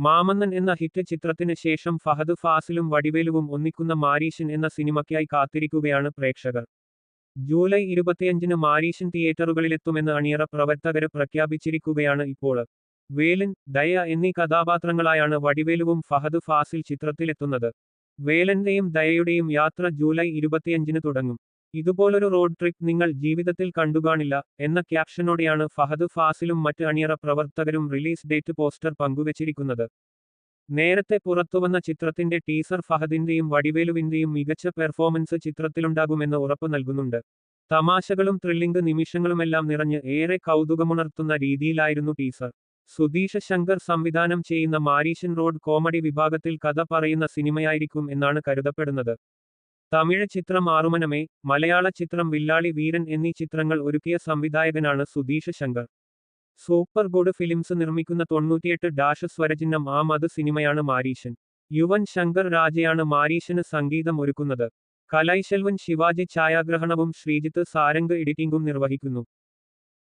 മാമന്നൻ എന്ന ഹിറ്റ് ചിത്രത്തിന് ശേഷം ഫഹദ് ഫാസിലും വടിവേലുവും ഒന്നിക്കുന്ന മാരീഷൻ എന്ന സിനിമയ്ക്കായി കാത്തിരിക്കുകയാണ് പ്രേക്ഷകർ. ജൂലൈ ഇരുപത്തിയഞ്ചിന് മാരീഷൻ തിയേറ്ററുകളിലെത്തുമെന്ന് അണിയറ പ്രവർത്തകര് പ്രഖ്യാപിച്ചിരിക്കുകയാണ് ഇപ്പോൾ. വേലൻ ദയ എന്നീ കഥാപാത്രങ്ങളായാണ് വടിവേലുവും ഫഹദ് ഫാസിൽ ചിത്രത്തിലെത്തുന്നത്. വേലന്റെയും ദയയുടെയും യാത്ര ജൂലൈ ഇരുപത്തിയഞ്ചിന് തുടങ്ങും. ഇതുപോലൊരു റോഡ് ട്രിപ്പ് നിങ്ങൾ ജീവിതത്തിൽ കണ്ടുകാണില്ല എന്ന ക്യാപ്ഷനോടെയാണ് ഫഹദ് ഫാസിലും മറ്റ് അണിയറ പ്രവർത്തകരും റിലീസ് ഡേറ്റ് പോസ്റ്റർ പങ്കുവച്ചിരിക്കുന്നത്. നേരത്തെ പുറത്തുവന്ന ചിത്രത്തിന്റെ ടീസർ ഫഹദിന്റെയും വടിവേലുവിന്റെയും മികച്ച പെർഫോമൻസ് ചിത്രത്തിലുണ്ടാകുമെന്ന് ഉറപ്പു നൽകുന്നുണ്ട്. തമാശകളും ത്രില്ലിംഗ് നിമിഷങ്ങളുമെല്ലാം നിറഞ്ഞ് ഏറെ കൗതുകമുണർത്തുന്ന രീതിയിലായിരുന്നു ടീസർ സുധീഷ ശങ്കർ സംവിധാനം ചെയ്യുന്ന മാരീഷൻ റോഡ് കോമഡി വിഭാഗത്തിൽ കഥ പറയുന്ന സിനിമയായിരിക്കും എന്നാണ് കരുതപ്പെടുന്നത്. തമിഴ് ചിത്രം ആറുമനമേ മലയാള ചിത്രം വില്ലാളി വീരൻ എന്നീ ചിത്രങ്ങൾ ഒരുക്കിയ സംവിധായകനാണ് Sudheesh Shankar. Super good films നിർമ്മിക്കുന്ന തൊണ്ണൂറ്റിയെട്ട് ഡാഷ് സ്വരചിഹ്നം ആ മത് സിനിമയാണ് മാരീശൻ. യുവൻ ശങ്കർ രാജയാണ് മാരീശന് സംഗീതം ഒരുക്കുന്നത്. കലൈശൽവൻ ശിവാജി ഛായാഗ്രഹണവും ശ്രീജിത്ത് സാരംഗ് എഡിറ്റിംഗും നിർവഹിക്കുന്നു.